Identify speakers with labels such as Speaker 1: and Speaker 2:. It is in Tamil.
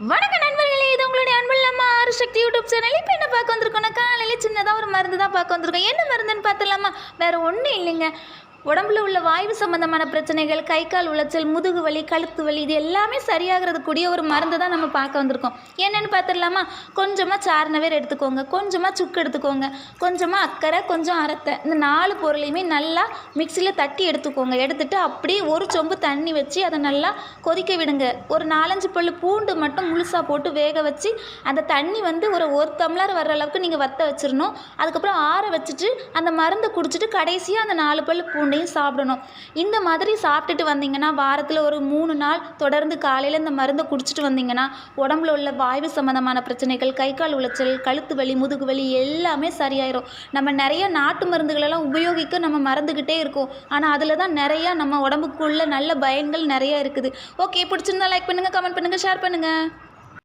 Speaker 1: வணக்கம் நண்பர்களே இது உங்களுடைய அன்புள்ள ஆறு சக்தி யூடியூப் சேனல். இப்போ என்ன பார்க்க வந்திருக்கோம்னா காலையில் சின்னதாக ஒரு மருந்து தான் பார்க்க வந்திருக்கோம். என்ன மருந்துன்னு பார்த்துலாமா வேறு ஒன்றும் இல்லைங்க. உடம்புல உள்ள வாய்வு சம்பந்தமான பிரச்சனைகள் கை கால் உளைச்சல் முதுகு வலி கழுத்து வலி இது எல்லாமே சரியாகிறது கூடிய ஒரு மருந்து தான் நம்ம பார்க்க வந்திருக்கோம். என்னென்னு பார்த்துடலாமா? கொஞ்சமாக சாரணவேர் எடுத்துக்கோங்க. கொஞ்சமாக சுக்கு எடுத்துக்கோங்க. கொஞ்சமாக அக்கறை கொஞ்சம் அரத்தை இந்த நாலு பொருளையுமே நல்லா மிக்சியில் தட்டி எடுத்துக்கோங்க. எடுத்துகிட்டு அப்படியே ஒரு சொம்பு தண்ணி வச்சு அதை நல்லா கொதிக்க விடுங்க. ஒரு நாலஞ்சு பல் பூண்டு மட்டும் முழுசாக போட்டு வேக வச்சு அந்த தண்ணி வந்து ஒரு ஒரு தம்ளர் வர்ற அளவுக்கு நீங்கள் வத்த வச்சிடணும் அதுக்கப்புறம் ஆற வச்சுட்டு அந்த மருந்தை குடிச்சிட்டு கடைசியாக அந்த நாலு பல்லு பூண்டையும் சாப்பிடணும். இந்த மாதிரி சாப்பிட்டுட்டு வந்தீங்கன்னா வாரத்தில் ஒரு மூணு நாள் தொடர்ந்து காலையில் இந்த மருந்தை குடிச்சிட்டு வந்தீங்கன்னா உடம்புல உள்ள வாய்வு சம்மந்தமான பிரச்சனைகள் கை கால் உளைச்சல் கழுத்து வலி முதுகு வலி எல்லாமே சரியாயிரும். நம்ம நிறைய நாட்டு மருந்துகளெல்லாம் உபயோகிக்க நம்ம மறந்துக்கிட்டே இருக்கோம். ஆனால் அதில் தான் நிறையா நம்ம உடம்புக்குள்ள நல்ல பயன்கள் நிறையா இருக்குது. ஓகே பிடிச்சிருந்தா லைக் பண்ணுங்கள் கமெண்ட் பண்ணுங்கள் ஷேர் பண்ணுங்கள்